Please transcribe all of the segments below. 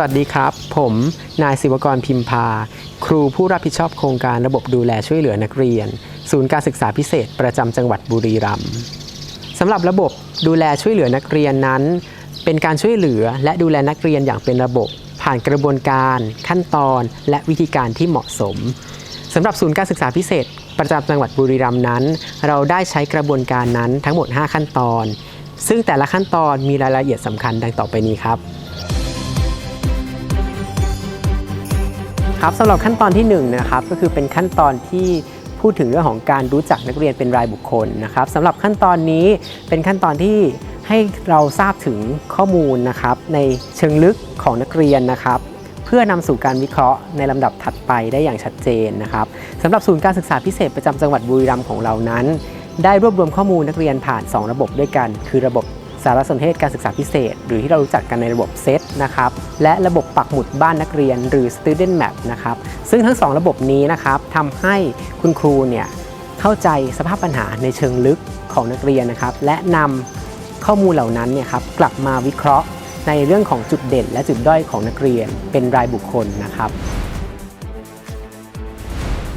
วัสดีครับ ผมนายศิวกรพิมพา ครูผู้รับผิดชอบโครงการระบบดูแลช่วยเหลือนักเรียน ศูนย์การศึกษาพิเศษประจำจังหวัดบุรีรัมย์สำหรับระบบดูแลช่วยเหลือนักเรียนนั้น เป็นการช่วยเหลือและดูแลนักเรียนอย่างเป็นระบบ ผ่านกระบวนการ ขั้นตอน และวิธีการที่เหมาะสมสำหรับศูนย์การศึกษาพิเศษ ประจำจังหวัดบุรีรัมย์นั้น เราได้ใช้กระบวนการนั้นทั้งหมด 5 ขั้นตอน ซึ่งแต่ละขั้นตอนมีรายละเอียดสำคัญดังต่อไปนี้ครับ ครับสำหรับขั้นตอนที่1นงนะครับก็คือเป็นขั้นตอนที่พูดถึงเรื่องของการรู้จักนักเรียนเป็นรายบุคคลนะครับสำหรับขั้นตอนนี้เป็นขั้นตอนที่ให้เราทราบถึงข้อมูลนะครับในเชิงลึกของนักเรียนนะครับ เพื่อนำสู่การวิเคราะห์ในลำดับถัดไปได้อย่างชัดเจนนะครับสำหรับศูนย์การศึกษาพิเศษประจำจังหวัดบุรีรัมย์ของเรานั้น ได้รวบรวมข้อมูลนักเรียนผ่าน 2 ระบบด้วยกัน คือระบบ สารสนเทศการศึกษาพิเศษ หรือที่เรารู้จักกันในระบบเซตนะครับและระบบปักหมุดบ้านนักเรียนหรือ Student Map นะครับซึ่งทั้ง 2 ระบบนี้นะครับทำให้คุณครูเนี่ยเข้าใจสภาพปัญหาในเชิงลึกของนักเรียนนะครับและนำข้อมูลเหล่านั้นเนี่ยครับกลับมาวิเคราะห์ในเรื่องของจุดเด่น และจุดด้อยของนักเรียนเป็นรายบุคคลนะครับ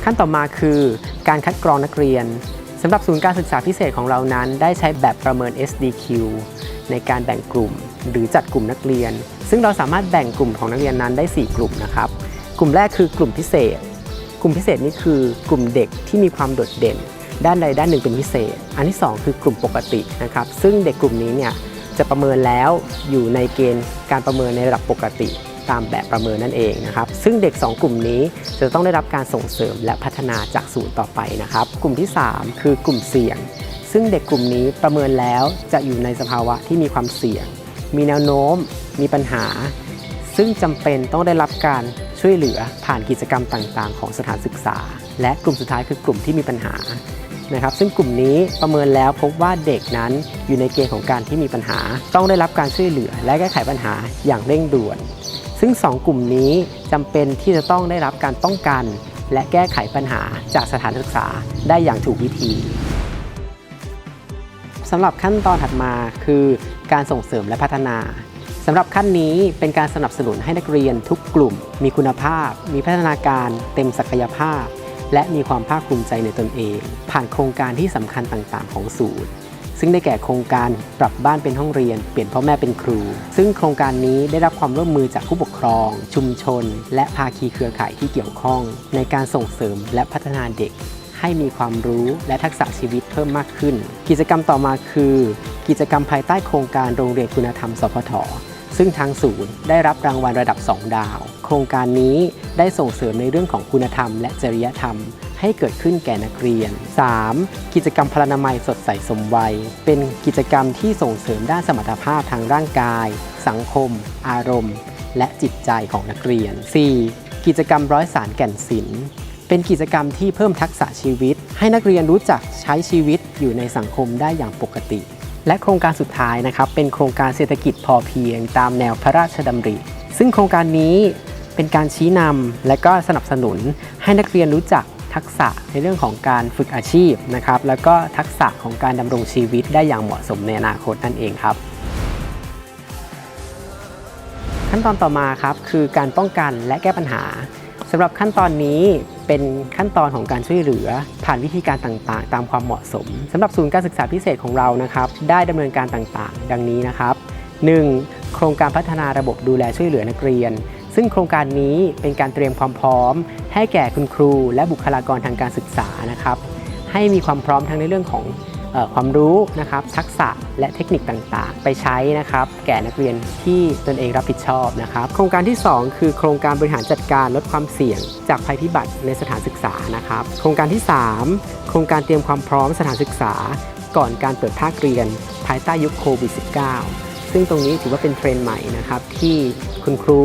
ขั้นต่อมาคือการคัดกรองนักเรียนสำหรับศูนย์การศึกษาพิเศษของเรานั้น ได้ใช้แบบประเมิน SDQ ในการแบ่งกลุ่ม หรือจัดกลุ่มนักเรียน ซึ่งเราสามารถแบ่งกลุ่มของนักเรียนนั้นได้ 4 กลุ่มนะครับ กลุ่มแรกคือกลุ่มพิเศษ กลุ่มพิเศษนี่คือกลุ่มเด็กที่มีความโดดเด่น ด้านใดด้านหนึ่งเป็นพิเศษ อันที่ 2 คือกลุ่มปกตินะครับ ซึ่งเด็กกลุ่มนี้เนี่ยจะประเมินแล้วอยู่ในเกณฑ์การประเมินในระดับปกติตามแบบประเมินนั่นเองนะครับ ซึ่งเด็ก 2 กลุ่มนี้จะต้องได้รับการส่งเสริมและพัฒนาจากศูนย์ต่อไปนะครับ กลุ่มที่ 3 คือกลุ่มเสี่ยง ซึ่งเด็กกลุ่มนี้ประเมินแล้วจะอยู่ในสภาวะที่มีความเสี่ยง มีแนวโน้ม มีปัญหา ซึ่งจำเป็นต้องได้รับการช่วยเหลือผ่านกิจกรรมต่างๆ ของสถานศึกษา และกลุ่มสุดท้ายคือกลุ่มที่มีปัญหานะครับซึ่งกลุ่มนี้ประเมินแล้วพบว่าเด็กนั้นอยู่ในเกณฑ์ของการที่มีปัญหา ต้องได้รับการช่วยเหลือ และแก้ไขปัญหาอย่างเร่งด่วน ซึ่ง 2 กลุ่มนี้จำเป็นที่จะต้องได้รับการป้องกัน และแก้ไขปัญหาจากสถานศึกษาได้อย่างถูกวิธี สำหรับขั้นตอนถัดมาคือการส่งเสริมและพัฒนาสำหรับขั้นนี้เป็นการสนับสนุนให้นักเรียนทุกกลุ่ม มีคุณภาพ มีพัฒนาการเต็มศักยภาพ และมีความภาคภูมิใจในตนเอง ผ่านโครงการที่สำคัญต่างๆ ของศูนย์ซึ่งได้แก่โครงการปรับบ้านเป็นห้องเรียน เปลี่ยนพ่อแม่เป็นครู ซึ่งโครงการนี้ได้รับความร่วมมือจากผู้ปกครอง ชุมชน และภาคีเครือข่ายที่เกี่ยวข้อง ในการส่งเสริมและพัฒนาเด็ก ให้มีความรู้และทักษะชีวิตเพิ่มมากขึ้น กิจกรรมต่อมาคือ กิจกรรมภายใต้โครงการโรงเรียนคุณธรรม สพทซึ่งทางศูนย์ได้รับรางวัลระดับ 2 ดาว โครงการนี้ได้ส่งเสริมในเรื่องของคุณธรรม และจริยธรรม ให้เกิดขึ้นแก่นักเรียน 3. กิจกรรมพลานามัยสดใสสมวัย เป็นกิจกรรมที่ส่งเสริมด้านสมรรถภาพทางร่างกาย สังคม อารมณ์ และจิตใจของนักเรียน 4. กิจกรรมร้อยสารแก่นศิลป์ เป็นกิจกรรมที่เพิ่มทักษะชีวิต ให้นักเรียนรู้จักใช้ชีวิตอยู่ในสังคมได้อย่างปกติ และโครงการสุดท้ายนะครับ เป็นโครงการเศรษฐกิจพอเพียง ตามแนวพระราชดำริ ซึ่งโครงการนี้เป็นการชี้นำและก็สนับสนุน ให้นักเรียนรู้จักทักษะในเรื่องของการฝึกอาชีพนะครับ แล้วก็ทักษะของการดำรงชีวิตได้อย่างเหมาะสมในอนาคตนั่นเองครับ ขั้นตอนต่อมาครับคือการป้องกันและแก้ปัญหา สำหรับขั้นตอนนี้เป็นขั้นตอนของการช่วยเหลือ ผ่านวิธีการต่างๆ ตามความเหมาะสมสำหรับศูนย์การศึกษาพิเศษของเรานะครับ ได้ดำเนินการต่างๆ ดังนี้นะครับ 1. โครงการพัฒนาระบบดูแลช่วยเหลือนักเรียน ซึ่งโครงการนี้เป็นการเตรียมความพร้อม ให้แก่คุณครู และบุคลากรทางการศึกษานะครับ ให้มีความพร้อมทั้งในเรื่องของ ความรู้นะครับทักษะและเทคนิคต่างๆ ไปใช้นะครับแก่นักเรียนที่ตนเองรับผิดชอบนะครับโครงการที่ 2 คือโครงการบริหารจัดการลดความเสี่ยง จากภัยพิบัติในสถานศึกษานะครับโครงการที่ 3 โครงการเตรียมความพร้อมสถานศึกษา ก่อนการเปิดภาคเรียน ภายใต้ยุคโควิด -19 ซึ่งตรงนี้ถือว่าเป็นเทรนด์ใหม่นะครับที่คุณครู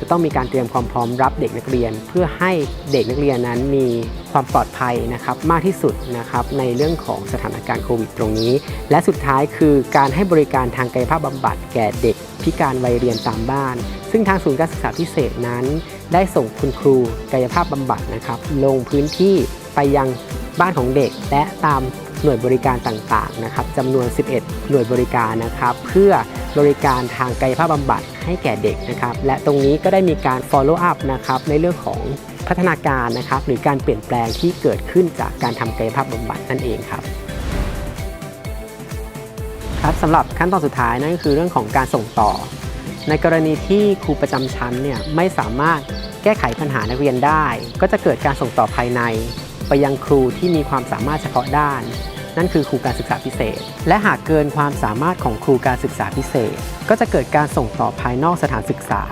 จะต้องมีการเตรียมความพร้อมรับเด็กนักเรียน เพื่อให้เด็กนักเรียนนั้นมีความปลอดภัยนะครับมากที่สุดนะครับในเรื่องของสถานการณ์โควิดตรงนี้ และสุดท้ายคือการให้บริการทางกายภาพบำบัดแก่เด็กพิการวัยเรียนตามบ้าน ซึ่งทางศูนย์การศึกษาพิเศษนั้น ได้ส่งคุณครูกายภาพบำบัดนะครับลงพื้นที่ไปยังบ้านของเด็กและตาม หน่วยบริการต่างๆนะครับจำนวน 11 หน่วยบริการนะครับเพื่อบริการทางกายภาพบำบัดให้แก่เด็กนะครับและตรงนี้ก็ได้มีการ follow up นะครับในเรื่องของพัฒนาการนะครับหรือการเปลี่ยนแปลงที่เกิดขึ้นจากการทำกายภาพบำบัดนั่นเองครับครับสำหรับขั้นตอนสุดท้ายนั่นก็คือเรื่องของการส่งต่อ ในกรณีที่ครูประจำชั้นเนี่ยไม่สามารถแก้ไขปัญหานักเรียนได้ ก็จะเกิดการส่งต่อภายใน ไปยังครูที่มีความสามารถเฉพาะด้าน นั่นคือครูการศึกษาพิเศษ และหากเกินความสามารถของครูการศึกษาพิเศษ ก็จะเกิดการส่งต่อภายนอกสถานศึกษา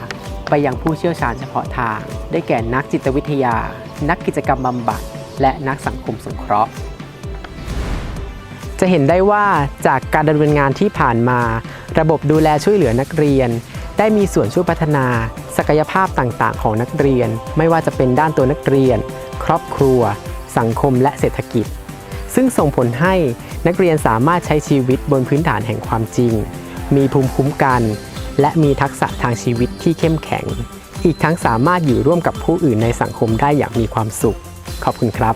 ไปยังผู้เชี่ยวชาญเฉพาะทาง ได้แก่นักจิตวิทยา นักกิจกรรมบำบัด และนักสังคมสงเคราะห์จะเห็นได้ว่าจากการดำเนินงานที่ผ่านมา ระบบดูแลช่วยเหลือนักเรียน ได้มีส่วนช่วยพัฒนา ศักยภาพต่างๆ ของนักเรียน ไม่ว่าจะเป็นด้านตัวนักเรียน ครอบครัว สังคมและเศรษฐกิจ ซึ่งส่งผลให้นักเรียนสามารถใช้ชีวิตบนพื้นฐานแห่งความจริง มีภูมิคุ้มกัน และมีทักษะทางชีวิตที่เข้มแข็ง อีกทั้งสามารถอยู่ร่วมกับผู้อื่นในสังคมได้อย่างมีความสุข ขอบคุณครับ